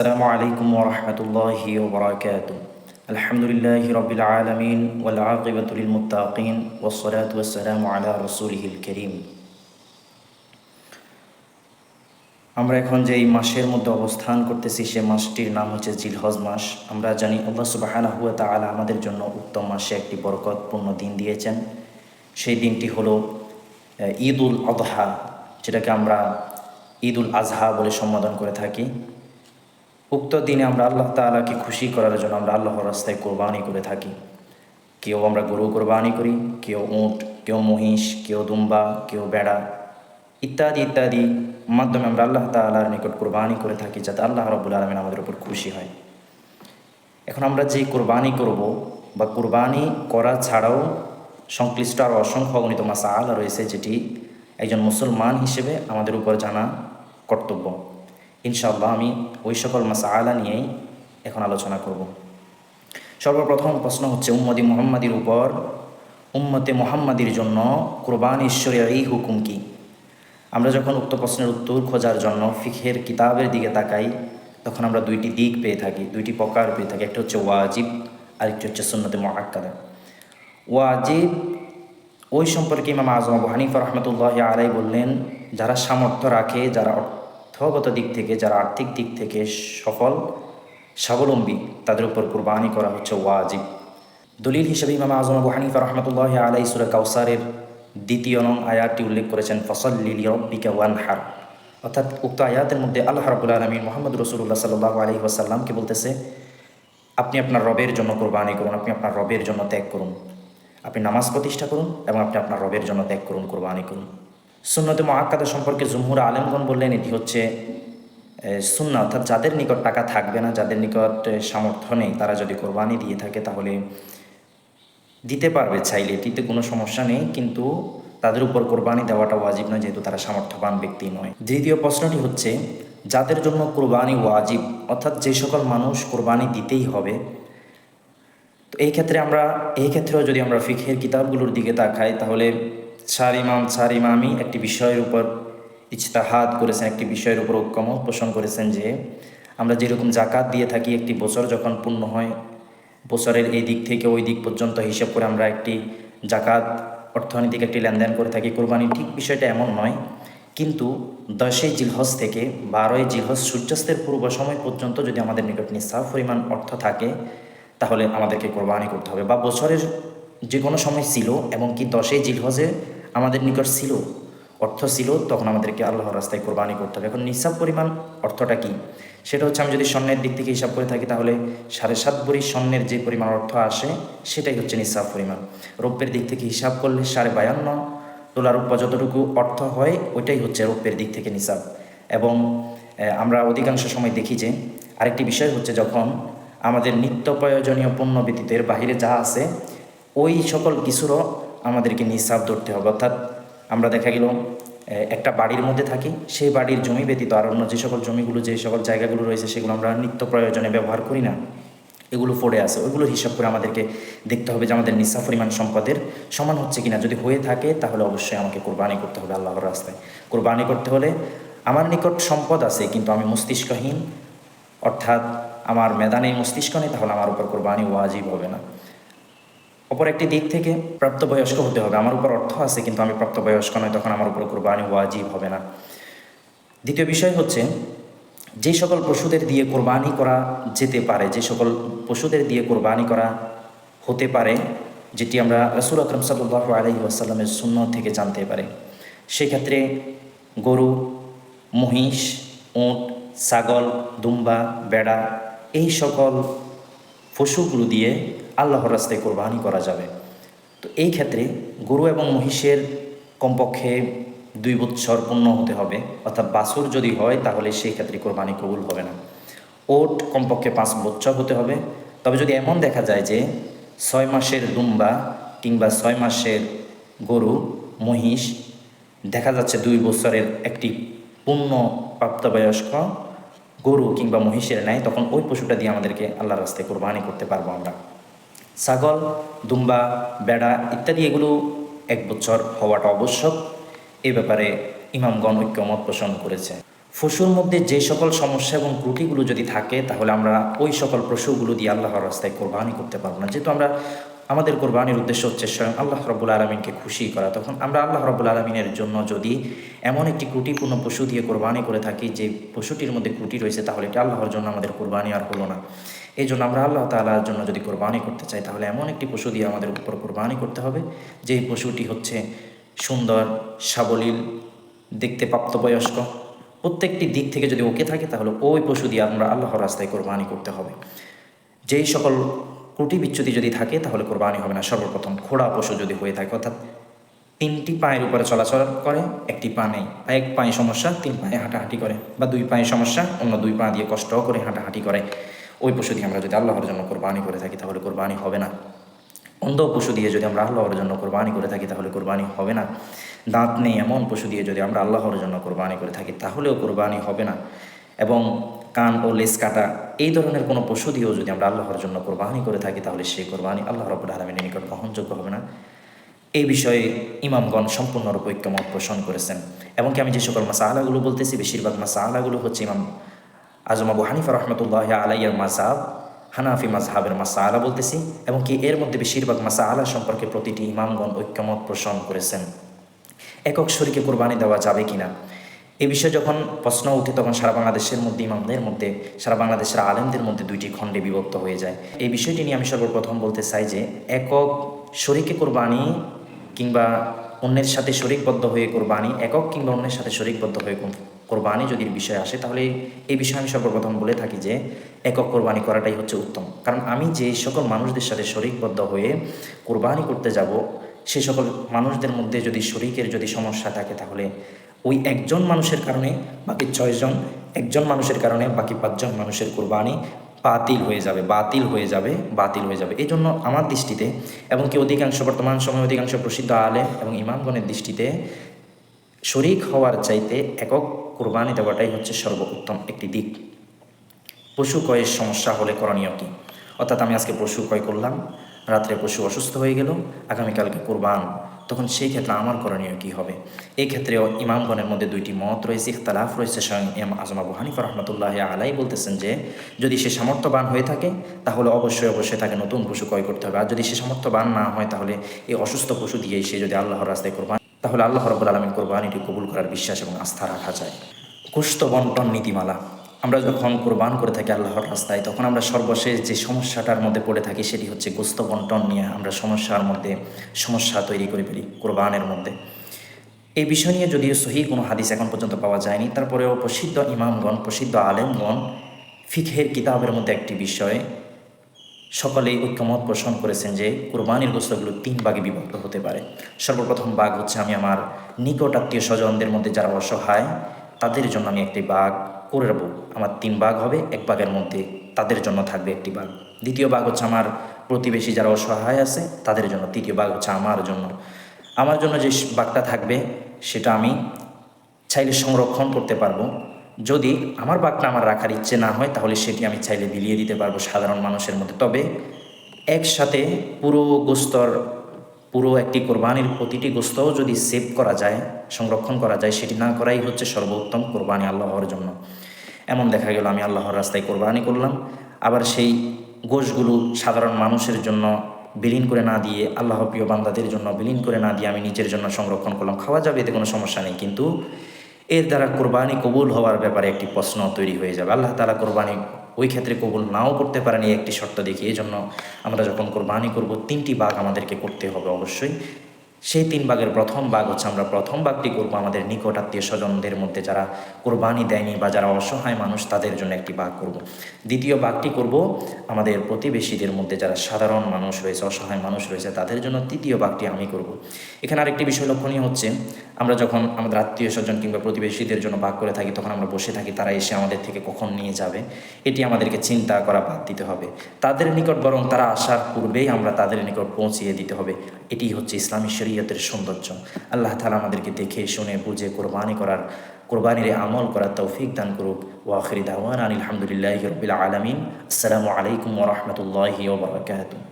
السلام عليكم ورحمة الله وبركاته الحمد لله رب العالمين والعاقبة للمتقين والصلاة والسلام على رسوله الكريم আমরা এখন যে এই মাসের মধ্যে অবস্থান করতেছি সে মাসটির নাম হচ্ছে জিলহজ মাস আমরা জানি আল্লাহ সুবাহানা হুয়া তাআলা আমাদের জন্য উত্তম মাসে একটি বরকতপূর্ণ দিন দিয়েছেন সেই দিনটি হলো আহ, ঈদ উল আজহা যেটাকে আমরা ঈদ উল আজহা বলে সম্বোধন করে থাকি উক্ত দিনে আমরা আল্লাহ তাআলাকে খুশি করার জন্য আমরা আল্লাহর রাস্তায় কোরবানি করে থাকি। কেউ আমরা গরু কোরবানি করি, কেউ উঁট, কেউ মহিষ, কেউ দুম্বা, কেউ বেড়া ইত্যাদি ইত্যাদি মাধ্যমে আমরা আল্লাহ তাআলার নিকট কোরবানি করে থাকি যাতে আল্লাহ রব্বুল আলমিন আমাদের উপর খুশি হয়। এখন আমরা যে কোরবানি করব বা কোরবানি করা ছাড়াও সংশ্লিষ্ট আর অসংখ্য অগণিত মাসা আলা রয়েছে যেটি একজন মুসলমান হিসেবে আমাদের উপর জানা কর্তব্য। ইনশাআল্লাহ আমি ওই সকল মাসা আলা নিয়েই এখন আলোচনা করব। সর্বপ্রথম প্রশ্ন হচ্ছে উম্মদি মোহাম্মদির উপর, উম্মতে মোহাম্মদির জন্য কোরবান ঈশ্বরের এই হুকুম কি? আমরা যখন উক্ত প্রশ্নের উত্তর খোঁজার জন্য ফিখের কিতাবের দিকে তাকাই, তখন আমরা দুইটি দিক পেয়ে থাকি, দুইটি প্রকার পেয়ে থাকি। একটা হচ্ছে ওয়াজিব, আরেকটি হচ্ছে সুন্নতে মহাক্কাদা ওয়াজিব, ওই সম্পর্কে ইমাম আজম আবু হানিফা রহমতুল্লাহ আলাই বললেন, যারা সামর্থ্য রাখে, যারা অর্থগত দিক থেকে, যারা আর্থিক দিক থেকে সফল, স্বাবলম্বী, তাদের উপর কোরবানি করা হচ্ছে ওয়াজিব। দলিল হিসেবে ইমাম আজম আবু হানিফা রহমতুল্লাহ আলাই সুরা কাউসারের দ্বিতীয় নং আয়াতটি উল্লেখ করেছেন ফসল লিলি রব্বিকা ওয়ান হার অর্থাৎ উক্ত আয়াতের মধ্যে আল্লাহ রাবুল আলমিন মোহাম্মদ রসুল্লাহ সাল্লাহ আলহি ওয়াসাল্লামকে বলতেছে, আপনি আপনার রবের জন্য কোরবানি করুন, আপনি আপনার রবের জন্য ত্যাগ করুন। আপনি নামাজ প্রতিষ্ঠা করুন এবং আপনি আপনার রবের জন্য ত্যাগ করুন, কোরবানি করুন। সুন্নতে মহাক্কাদা সম্পর্কে জুমহুর আলেমগণ বললেন, এটি হচ্ছে সুন্না অর্থাৎ যাদের নিকট টাকা থাকবে না, যাদের নিকট সামর্থ্য নেই, তারা যদি কোরবানি দিয়ে থাকে, তাহলে দিতে পারবে চাইলে, এটিতে কোনো সমস্যা নেই, কিন্তু তাদের উপর কোরবানি দেওয়াটা ওয়াজিব নয়, যেহেতু তারা সামর্থ্যবান ব্যক্তি নয়। দ্বিতীয় প্রশ্নটি হচ্ছে, যাদের জন্য কোরবানি ওয়াজিব, অর্থাৎ যে সকল মানুষ কোরবানি দিতেই হবে, তো এই ক্ষেত্রে আমরা, এই ক্ষেত্রেও যদি আমরা ফিখের কিতাবগুলোর দিকে তাকাই, তাহলে চার ইমাম চার ইমামই একটি বিষয়ের উপর ইজতাহাদ করেছেন, একটি বিষয়ের উপর ঐক্যমত পোষণ করেছেন যে, আমরা যেরকম জাকাত দিয়ে থাকি একটি বছর যখন পূর্ণ হয়, বছরের এই দিক থেকে ওই দিক পর্যন্ত হিসাব করে আমরা একটি জাকাত অর্থনৈতিক একটি লেনদেন করে থাকি। কোরবানি ঠিক বিষয়টা এমন নয়, কিন্তু দশই জিলহজ থেকে বারোই জিলহজ সূর্যাস্তের পূর্ব সময় পর্যন্ত যদি আমাদের নিকট নিঃসাব পরিমাণ অর্থ থাকে, তাহলে আমাদেরকে কোরবানি করতে হবে বা বছরের যে কোনো সময় ছিল এবং কি দশই জিলহজে আমাদের নিকট ছিল, অর্থ ছিল, তখন আমাদেরকে আল্লাহর রাস্তায় কোরবানি করতে হবে। এখন নিঃসাব পরিমাণ অর্থটা কি? সেটা হচ্ছে আমি যদি স্বর্ণের দিক থেকে হিসাব করে থাকি তাহলে সাড়ে সাত ভরি স্বর্ণের যে পরিমাণ অর্থ আসে, সেটাই হচ্ছে নিঃসাব পরিমাণ। রৌপ্যের দিক থেকে হিসাব করলে সাড়ে বায়ান্ন তোলা রূপা যতটুকু অর্থ হয়, ওইটাই হচ্ছে রৌপ্যের দিক থেকে নিসাব। এবং আমরা অধিকাংশ সময় দেখি যে আরেকটি বিষয় হচ্ছে যখন আমাদের নিত্য প্রয়োজনীয় পণ্য ব্যতীত এর বাহিরে যা আছে ওই সকল কিছুরও আমাদেরকে নিঃসাব ধরতে হবে। অর্থাৎ আমরা দেখা গেল একটা বাড়ির মধ্যে থাকি, সেই বাড়ির জমি ব্যতীত আর অন্য যে সকল জমিগুলো, যে সকল জায়গাগুলো রয়েছে, সেগুলো আমরা নিত্য প্রয়োজনে ব্যবহার করি না। এগুলো পড়ে আছে। ওইগুলো হিসাব করে আমাদেরকে দেখতে হবে যে আমাদের নিঃসা পরিমাণ সম্পদের সমান হচ্ছে কিনা। যদি হয়ে থাকে, তাহলে অবশ্যই আমাকে কোরবানি করতে হবে আল্লাহর রাস্তায়। কোরবানি করতে হলে আমার নিকট সম্পদ আছে, কিন্তু আমি মস্তিষ্কহীন, অর্থাৎ আমার মেদানে মস্তিষ্ক নেই, তাহলে আমার উপর কোরবানি ওয়াজিব হবে না। অপর একটি দিক থেকে প্রাপ্তবয়স্ক হতে হবে। আমার উপর অর্থ আছে, কিন্তু আমি প্রাপ্তবয়স্ক নয় তখন আমার উপর কোরবানি ওয়াজিব হবে না। দ্বিতীয় বিষয় হচ্ছে, যে সকল পশুদের দিয়ে কোরবানি করা যেতে পারে, যে সকল পশুদের দিয়ে কোরবানি করা হতে পারে, যেটি আমরা রসুল আকরম সাল্লাহ আলহি আসাল্লামের শূন্য থেকে জানতে পারি, সেক্ষেত্রে গরু, মহিষ, উঁট, ছাগল, দুম্বা, বেড়া, এই সকল পশুগুলো দিয়ে আল্লাহর রাস্তায় কোরবানি করা যাবে। তো এই ক্ষেত্রে গরু এবং মহিষের কমপক্ষে দুই বৎসর পূর্ণ হতে হবে। অর্থাৎ বাছুর যদি হয়, তাহলে সেই ক্ষেত্রে কোরবানি কবুল হবে না। ওট কমপক্ষে পাঁচ বৎসর হতে হবে। তবে যদি এমন দেখা যায় যে ছয় মাসের দুম্বা কিংবা ছয় মাসের গরু, মহিষ, দেখা যাচ্ছে দুই বছরের একটি পূর্ণ প্রাপ্তবয়স্ক গরু কিংবা মহিষের নেয় তখন ওই পশুটা দিয়ে আমাদেরকে আল্লাহর রাস্তায় কোরবানি করতে পারব আমরা। ছাগল, দুম্বা, বেড়া ইত্যাদি এগুলো এক বছর হওয়াটা আবশ্যক। এ ব্যাপারে ইমামগণ ঐক্যমত পোষণ করেছে। পশুর মধ্যে যে সকল সমস্যা এবং ত্রুটিগুলো যদি থাকে, তাহলে আমরা ওই সকল পশুগুলো দিয়ে আল্লাহর রাস্তায় কোরবানি করতে পারব না। যেহেতু আমরা আমাদের কোরবানির উদ্দেশ্য হচ্ছে স্বয়ং আল্লাহ রব্বুল আলমিনকে খুশি করা। তখন আমরা আল্লাহ রব্বুল আলমিনের জন্য যদি এমন একটি ত্রুটিপূর্ণ পশু দিয়ে কোরবানি করে থাকি, যে পশুটির মধ্যে ত্রুটি রয়েছে, তাহলে এটা আল্লাহর জন্য আমাদের কোরবানি আর হলো না। এই জন্য আমরা আল্লাহ তালার জন্য যদি কোরবানি করতে চাই, তাহলে এমন একটি পশু দিয়ে আমাদের উপর কোরবানি করতে হবে যেই পশুটি হচ্ছে সুন্দর, সাবলীল, দেখতে প্রাপ্তবয়স্ক। প্রত্যেকটি দিক থেকে যদি ওকে থাকে, তাহলে ওই পশু দিয়ে আমরা আল্লাহর রাস্তায় কোরবানি করতে হবে। যেই সকল ত্রুটি বিচ্যুতি যদি থাকে, তাহলে কোরবানি হবে না। সর্বপ্রথম খোড়া পশু যদি হয়ে থাকে, অর্থাৎ তিনটি পায়ের উপরে চলাচল করে, একটি পা নেই। বা এক পায়ে সমস্যা, তিন পায়ে হাঁটাহাঁটি করে, বা দুই পায়ে সমস্যা, অন্য দুই পা দিয়ে কষ্ট করে হাঁটাহাঁটি করে। ওই পশু দিয়ে আমরা যদি আল্লাহর জন্য কোরবানি করে থাকি, তাহলে কোরবানি হবে না। অন্ধ পশু দিয়ে যদি আমরা আল্লাহর জন্য কোরবানি করে থাকি, তাহলে কোরবানি হবে না। দাঁত নেই এমন পশু দিয়ে যদি আমরা আল্লাহর জন্য কোরবানি করে থাকি, তাহলেও কোরবানি হবে না। এবং কান ও লেস কাটা এই ধরনের কোনো পশু দিয়েও যদি আমরা আল্লাহর জন্য কোরবানি করে থাকি, তাহলে সেই কোরবানি আল্লাহ রবুল আলমিনের নিকট গ্রহণযোগ্য হবে না। এই বিষয়ে ইমামগণ সম্পূর্ণরূপে ঐক্যমত পোষণ করেছেন। এবং কি আমি যে সকল মাসা আলাগুলো বলতেছি, বেশিরভাগ মাসা আলাগুলো হচ্ছে ইমাম আজম আবু হানিফা রহমতুল্লাহ আলাইয়ার মাসাব হানাফি মাজহাবের মাসা আলা বলতেছি এবং কি এর মধ্যে বেশিরভাগ মাসা আলা সম্পর্কে প্রতিটি ইমামগণ ঐক্যমত পোষণ করেছেন। একক শরীকে কোরবানি দেওয়া যাবে কিনা? এ বিষয়ে যখন প্রশ্ন উঠে, তখন সারা বাংলাদেশের মধ্যে ইমামদের মধ্যে, সারা বাংলাদেশের আলেমদের মধ্যে দুইটি খণ্ডে বিভক্ত হয়ে যায়। এই বিষয়টি নিয়ে আমি সর্বপ্রথম বলতে চাই যে, একক শরীকে কোরবানি কিংবা অন্যের সাথে শরিকবদ্ধ হয়ে কোরবানি, একক কিংবা অন্যের সাথে শরিকবদ্ধ হয়ে কোরবানি যদি বিষয় আসে, তাহলে এই বিষয়ে আমি সর্বপ্রথম বলে থাকি যে, একক কোরবানি করাটাই হচ্ছে উত্তম। কারণ আমি যে সকল মানুষদের সাথে শরিকবদ্ধ হয়ে কোরবানি করতে যাব, সে সকল মানুষদের মধ্যে যদি শরিকের যদি সমস্যা থাকে, তাহলে ওই একজন মানুষের কারণে বাকি ছয়জন, একজন মানুষের কারণে বাকি পাঁচজন মানুষের কোরবানি বাতিল হয়ে যাবে, বাতিল হয়ে যাবে, বাতিল হয়ে যাবে। এই জন্য আমার দৃষ্টিতে এবং কি অধিকাংশ বর্তমান সময় অধিকাংশ প্রসিদ্ধ আলেম এবং ইমামগণের দৃষ্টিতে শরিক হওয়ার চাইতে একক কোরবানি দেওয়াটাই হচ্ছে সর্বোত্তম একটি দিক। পশু কয়ের সমস্যা হলে করণীয় কী? অর্থাৎ আমি আজকে পশু ক্রয় করলাম, রাত্রে পশু অসুস্থ হয়ে গেল, আগামীকালকে কোরবান তখন সেই ক্ষেত্রে আমার করণীয় কী হবে? এই ইমামগণের মধ্যে দুইটি মত রয়েছে, ইখতালাফ রয়েছে। স্বয়ং ইমাম আজম আবু হানিফা রহমতুল্লাহ আলাই বলতেছেন যে, যদি সে সামর্থ্যবান হয়ে থাকে, তাহলে অবশ্যই অবশ্যই তাকে নতুন পশু ক্রয় করতে হবে। আর যদি সে সামর্থ্যবান না হয়, তাহলে এই অসুস্থ পশু দিয়েই সে যদি আল্লাহর রাস্তায় কোরবান, তাহলে আল্লাহ রবুল আলমীর কোরবানিটি কবুল করার বিশ্বাস এবং আস্থা রাখা যায়। কুষ্ঠ বন্টন নীতিমালা। আমরা যখন কোরবান করে থাকি আল্লাহর রাস্তায়, তখন আমরা সর্বশেষ যে সমস্যাটার মধ্যে পড়ে থাকি সেটি হচ্ছে গোস্ত বন্টন নিয়ে আমরা সমস্যার মধ্যে, সমস্যা তৈরি করে ফেলি কোরবানের মধ্যে। এই বিষয় নিয়ে যদিও সহি কোনো হাদিস এখন পর্যন্ত পাওয়া যায়নি, তারপরেও প্রসিদ্ধ ইমামগণ, প্রসিদ্ধ আলেমগণ ফিখের কিতাবের মধ্যে একটি বিষয়, সকলেই ঐক্যমত পোষণ করেছেন যে কোরবানির গোস্তগুলো তিন ভাগে বিভক্ত হতে পারে। সর্বপ্রথম বাঘ হচ্ছে আমি আমার নিকট আত্মীয় স্বজনদের মধ্যে যারা অসহায়, তাদের জন্য আমি একটি বাঘ করে রাখব। আমার তিন বাঘ হবে, এক বাঘের মধ্যে তাদের জন্য থাকবে একটি বাঘ। দ্বিতীয় বাঘ হচ্ছে আমার প্রতিবেশী যারা অসহায় আছে, তাদের জন্য তৃতীয় বাঘ হচ্ছে আমার জন্য। আমার জন্য যে বাঘটা থাকবে, সেটা আমি চাইলে সংরক্ষণ করতে পারব। যদি আমার বাঘটা আমার রাখার ইচ্ছে না হয়, তাহলে সেটি আমি চাইলে বিলিয়ে দিতে পারব সাধারণ মানুষের মধ্যে। তবে একসাথে পুরো গোস্তর পুরো একটি কোরবানির প্রতিটি গোস্তও যদি সেভ করা যায়, সংরক্ষণ করা যায়, সেটি না করাই হচ্ছে সর্বোত্তম কোরবানি আল্লাহর জন্য। এমন দেখা গেল, আমি আল্লাহর রাস্তায় কোরবানি করলাম। আবার সেই গোশগুলো সাধারণ মানুষের জন্য বিলীন করে না দিয়ে, আল্লাহ প্রিয় বান্দাদের জন্য বিলীন করে না দিয়ে আমি নিজের জন্য সংরক্ষণ করলাম। খাওয়া যাবে, এতে কোনো সমস্যা নেই। কিন্তু এর দ্বারা কোরবানি কবুল হওয়ার ব্যাপারে একটি প্রশ্ন তৈরি হয়ে যাবে। আল্লাহ তালা কোরবানি ওই ক্ষেত্রে কবুল নাও করতে পারেন এই একটি শর্ত দেখি। এই জন্য আমরা যখন কোরবানি করব, তিনটি বাঘ আমাদেরকে করতে হবে অবশ্যই। সেই তিন বাঘের প্রথম বাঘ হচ্ছে আমরা প্রথম বাঘটি করব আমাদের নিকট আত্মীয় স্বজনদের মধ্যে যারা কোরবানি দেয়নি বা যারা অসহায় মানুষ, তাদের জন্য একটি বাঘ করব। দ্বিতীয় বাঘটি করব আমাদের প্রতিবেশীদের মধ্যে যারা সাধারণ মানুষ রয়েছে, অসহায় মানুষ রয়েছে, তাদের জন্য তৃতীয় বাঘটি আমি করব। এখানে আরেকটি বিষয় লক্ষণীয় হচ্ছে, আমরা যখন আমাদের আত্মীয় স্বজন কিংবা প্রতিবেশীদের জন্য বাঘ করে থাকি, তখন আমরা বসে থাকি, তারা এসে আমাদের থেকে কখন নিয়ে যাবে, এটি আমাদেরকে চিন্তা করা বাদ দিতে হবে তাদের নিকট বরং তারা আসার পূর্বেই আমরা তাদের নিকট পৌঁছিয়ে দিতে হবে এটি হচ্ছে ইসলামী শরীয়তের সৌন্দর্য। আল্লাহ তালা আমাদেরকে দেখে, শুনে, বুঝে, কোরবানি করার, কোরবানির আমল করার তৌফিক দান করুক। ওয়াখির দাওয়ান আলহামদুলিল্লাহ রবিল আলমিন। আসসালামু আলাইকুম ওরহমতুল্লাহি ওবরাকাতু